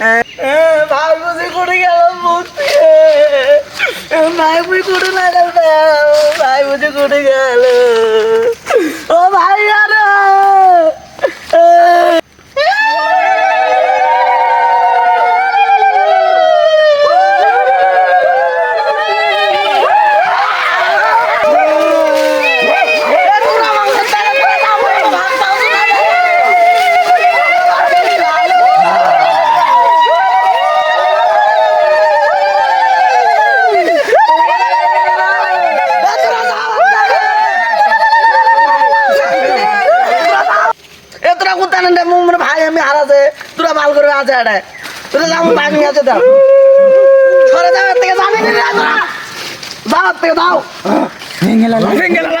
বুঝি করে গেল মুক্তি ভাই বুঝি করে না ভাই বুঝি করে গেল। কোথায় না মানে ভাই আমি হারাছে তোরা ভালো করে আছে এটা তোরা যা আমার ভাই নিয়ে আছে দাও। সরে যাও থেকে যাবি না তোরা। যাও থেকে যাও। ভাইটা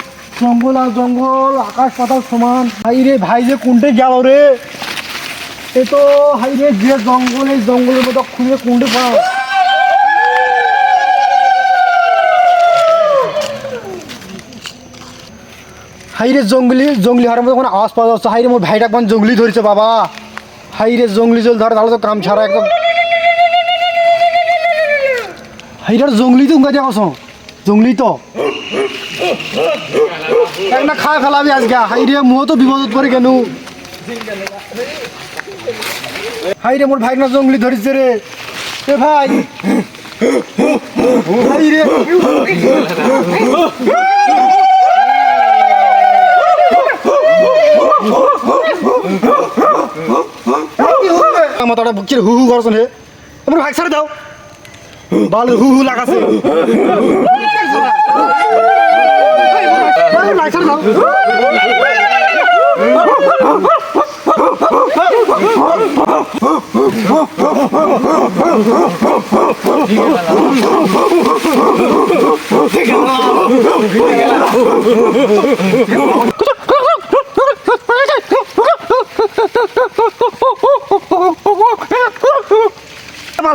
জঙ্গল আর জঙ্গল, আকাশ পাতাল সমান। হাই রে ভাই, যে কোনটা গেল রে? এ তো, হাই রে, যে জঙ্গল, এই জঙ্গলের মধ্যে খুঁজে কোনটা পাও? হাইরে জঙ্গলি জঙ্গলি হারের মধ্যে আওয়াজ পাওয়া যাচ্ছে হাইরে মোর ভাইটা কোন জঙ্গলি ধরেছে বাবা। হাইরে জঙ্গলি, জল ধরে, তাহলে তো কাম ছাড়া একদম হাইরার জঙ্গলি তো উঙ্গা দেখছ জঙ্গলি তো। একটা খায় ফেলাবি আজকে? হাইরে মুহ তো বিপদত পড়ে কেন? হাইরে মোর ভাই না জঙ্গলি ধরেছে রে। এ ভাই। হাইরে মাথাটা বুকের হু হু করছেন হে তোমার ভাগ ছাড়ে দাও। বাল হু হু লাগাছে।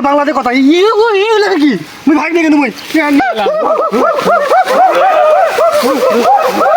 ভাগ ছাড়ে দাও বাল বাংলাদেশ কথা কি? মুই ভাগ কিন্তু মুই।